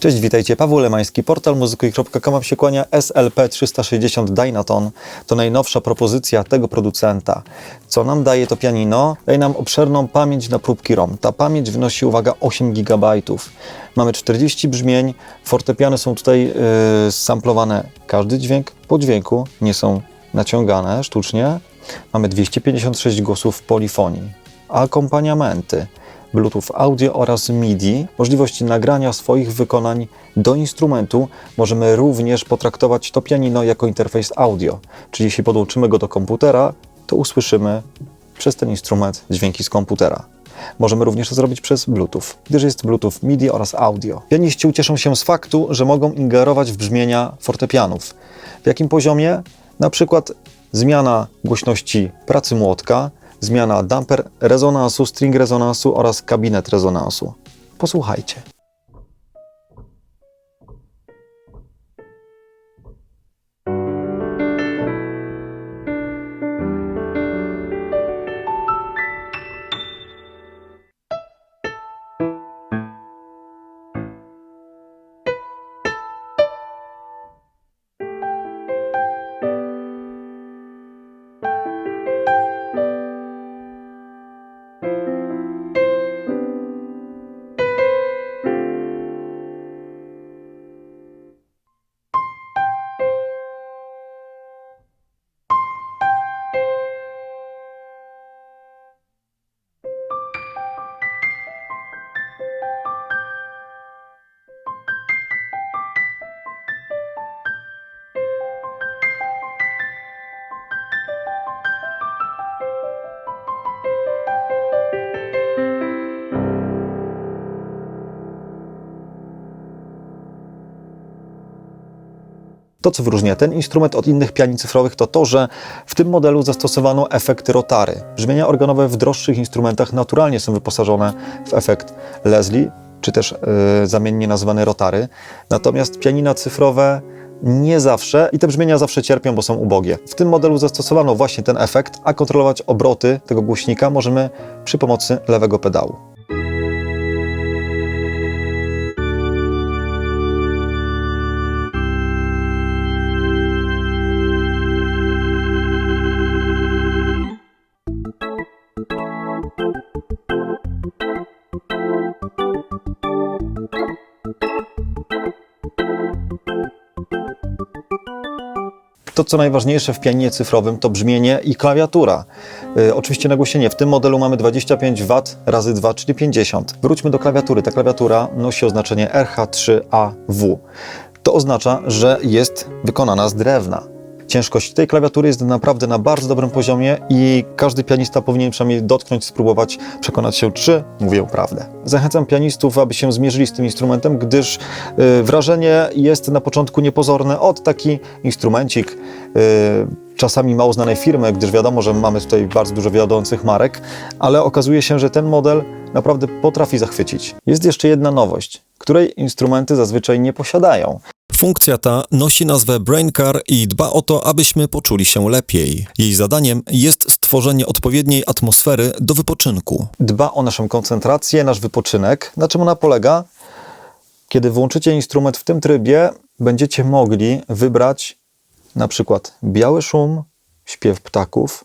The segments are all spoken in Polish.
Cześć, witajcie. Paweł Lemański, portal muzykuj.com się kłania SLP360 Dynaton. To najnowsza propozycja tego producenta. Co nam daje to pianino? Daje nam obszerną pamięć na próbki ROM. Ta pamięć wynosi, uwaga, 8 GB. Mamy 40 brzmień, fortepiany są tutaj yy, samplowane każdy dźwięk po dźwięku, nie są naciągane sztucznie. Mamy 256 głosów polifonii, akompaniamenty. Bluetooth audio oraz MIDI, możliwości nagrania swoich wykonań do instrumentu. Możemy również potraktować to pianino jako interfejs audio, czyli jeśli podłączymy go do komputera, to usłyszymy przez ten instrument dźwięki z komputera. Możemy również to zrobić przez Bluetooth, gdyż jest Bluetooth MIDI oraz audio. Pianiści ucieszą się z faktu, że mogą ingerować w brzmienia fortepianów. W jakim poziomie? Na przykład zmiana głośności pracy młotka, zmiana damper rezonansu, string rezonansu oraz kabinet rezonansu. Posłuchajcie. To, co wyróżnia ten instrument od innych pianin cyfrowych, to to, że w tym modelu zastosowano efekty rotary. Brzmienia organowe w droższych instrumentach naturalnie są wyposażone w efekt Leslie, czy też yy, zamiennie nazwane rotary. Natomiast pianina cyfrowe nie zawsze i te brzmienia zawsze cierpią, bo są ubogie. W tym modelu zastosowano właśnie ten efekt, a kontrolować obroty tego głośnika możemy przy pomocy lewego pedału. To, co najważniejsze w pianinie cyfrowym, to brzmienie i klawiatura. Yy, oczywiście nagłośnienie. W tym modelu mamy 25 W razy 2, czyli 50. Wróćmy do klawiatury. Ta klawiatura nosi oznaczenie RH3AW. To oznacza, że jest wykonana z drewna. Ciężkość tej klawiatury jest naprawdę na bardzo dobrym poziomie i każdy pianista powinien przynajmniej dotknąć, spróbować, przekonać się, czy mówię prawdę. Zachęcam pianistów, aby się zmierzyli z tym instrumentem, gdyż y, wrażenie jest na początku niepozorne od taki instrumencik, y, czasami mało znanej firmy, gdyż wiadomo, że mamy tutaj bardzo dużo wiodących marek, ale okazuje się, że ten model naprawdę potrafi zachwycić. Jest jeszcze jedna nowość, której instrumenty zazwyczaj nie posiadają. Funkcja ta nosi nazwę BrainCar i dba o to, abyśmy poczuli się lepiej. Jej zadaniem jest stworzenie odpowiedniej atmosfery do wypoczynku. dba o naszą koncentrację, nasz wypoczynek. Na czym ona polega? Kiedy włączycie instrument w tym trybie, będziecie mogli wybrać na przykład biały szum, śpiew ptaków,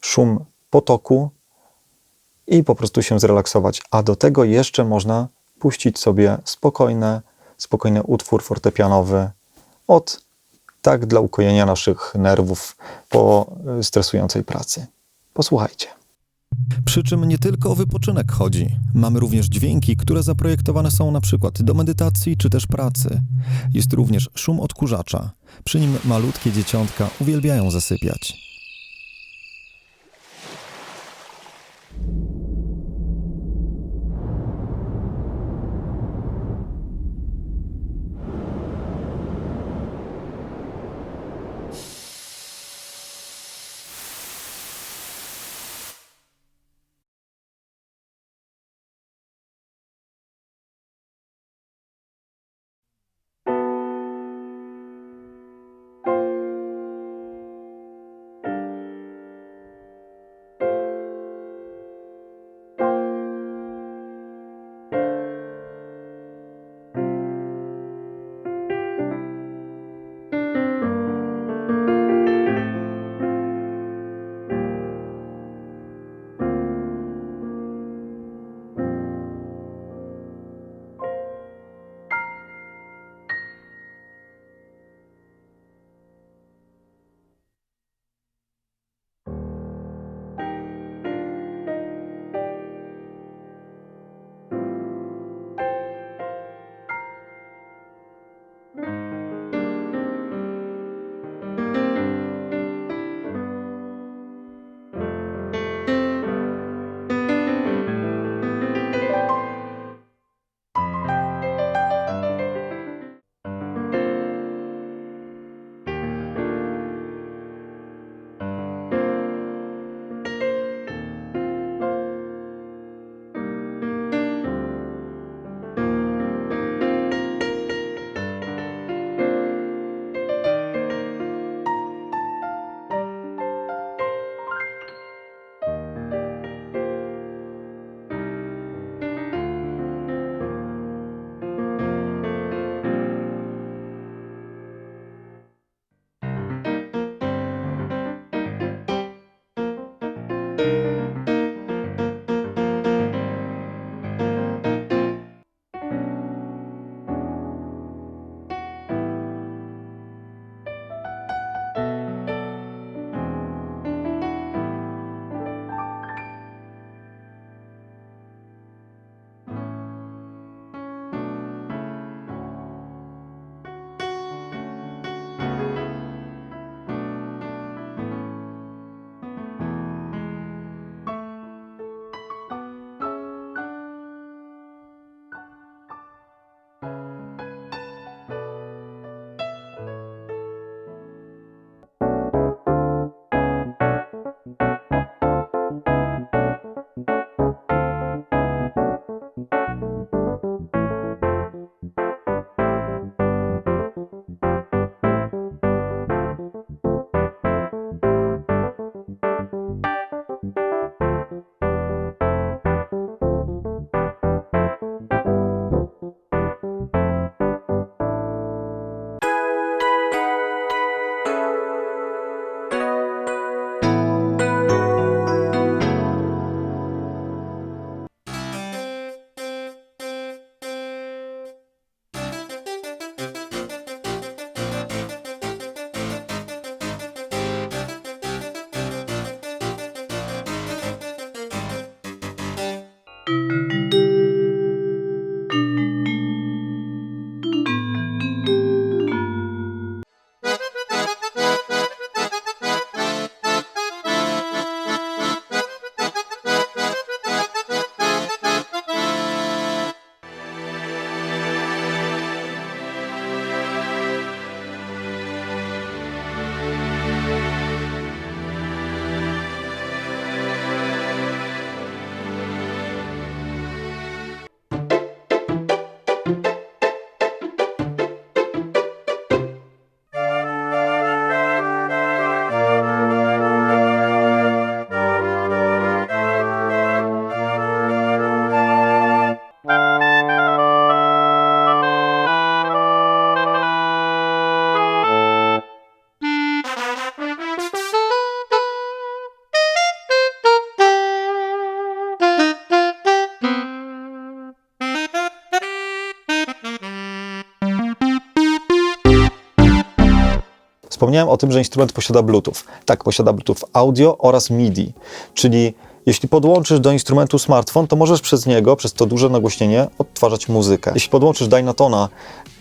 szum potoku i po prostu się zrelaksować. A do tego jeszcze można puścić sobie spokojne, spokojny utwór fortepianowy od tak dla ukojenia naszych nerwów po y, stresującej pracy. Posłuchajcie. Przy czym nie tylko o wypoczynek chodzi. Mamy również dźwięki, które zaprojektowane są na przykład do medytacji czy też pracy. Jest również szum odkurzacza. Przy nim malutkie dzieciątka uwielbiają zasypiać. Wspomniałem o tym, że instrument posiada Bluetooth. Tak, posiada Bluetooth audio oraz MIDI, czyli jeśli podłączysz do instrumentu smartfon, to możesz przez niego, przez to duże nagłośnienie, odtwarzać muzykę. Jeśli podłączysz Dynatona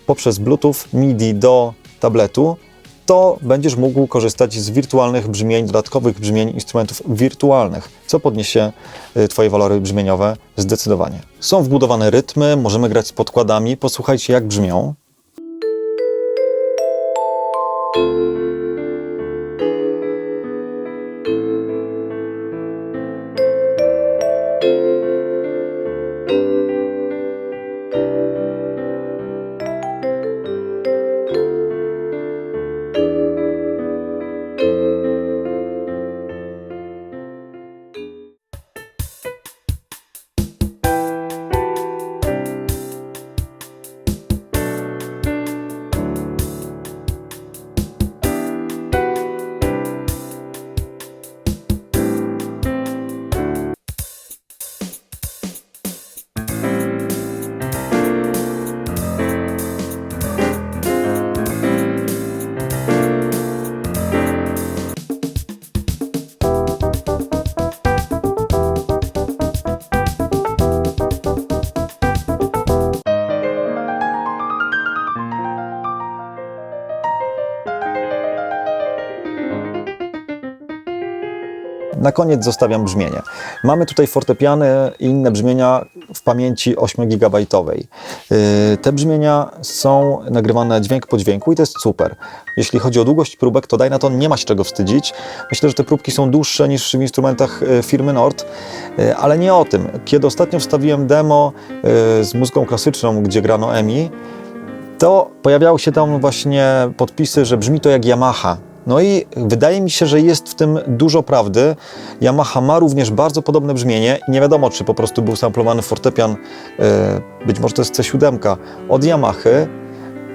poprzez Bluetooth MIDI do tabletu, to będziesz mógł korzystać z wirtualnych brzmień, dodatkowych brzmień instrumentów wirtualnych, co podniesie y, Twoje walory brzmieniowe zdecydowanie. Są wbudowane rytmy, możemy grać z podkładami. Posłuchajcie, jak brzmią. Na koniec zostawiam brzmienie. Mamy tutaj fortepiany i inne brzmienia w pamięci 8 GB. Te brzmienia są nagrywane dźwięk po dźwięku i to jest super. Jeśli chodzi o długość próbek, to Dynaton nie ma się czego wstydzić. Myślę, że te próbki są dłuższe niż w instrumentach y, firmy Nord, Y, ale nie o tym. Kiedy ostatnio wstawiłem demo y, z muzyką klasyczną, gdzie grano EMI, to pojawiały się tam właśnie podpisy, że brzmi to jak Yamaha. No i wydaje mi się, że jest w tym dużo prawdy. Yamaha ma również bardzo podobne brzmienie nie wiadomo, czy po prostu był samplowany fortepian, e, być może to jest C7 od Yamahy,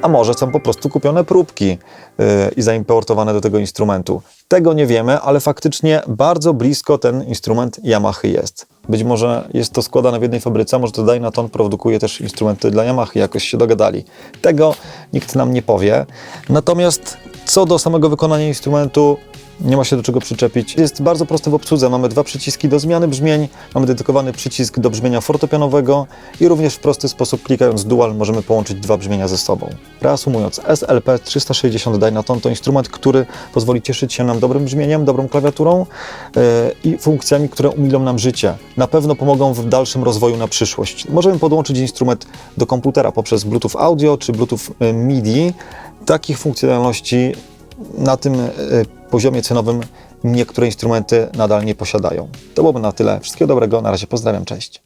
a może są po prostu kupione próbki e, i zaimportowane do tego instrumentu. Tego nie wiemy, ale faktycznie bardzo blisko ten instrument Yamahy jest. Być może jest to składane w jednej fabryce, może to Dynaton produkuje też instrumenty dla Yamahy, jakoś się dogadali. Tego nikt nam nie powie. Natomiast co do samego wykonania instrumentu, nie ma się do czego przyczepić. Jest bardzo prosty w obsłudze. Mamy dwa przyciski do zmiany brzmień, mamy dedykowany przycisk do brzmienia fortepianowego i również w prosty sposób klikając dual możemy połączyć dwa brzmienia ze sobą. Reasumując, SLP 360 Dynaton to instrument, który pozwoli cieszyć się nam dobrym brzmieniem, dobrą klawiaturą yy, i funkcjami, które umilą nam życie. Na pewno pomogą w dalszym rozwoju na przyszłość. Możemy podłączyć instrument do komputera poprzez Bluetooth Audio czy Bluetooth yy, MIDI. Takich funkcjonalności na tym y, poziomie cenowym niektóre instrumenty nadal nie posiadają. To byłoby na tyle. Wszystkiego dobrego. Na razie pozdrawiam. Cześć.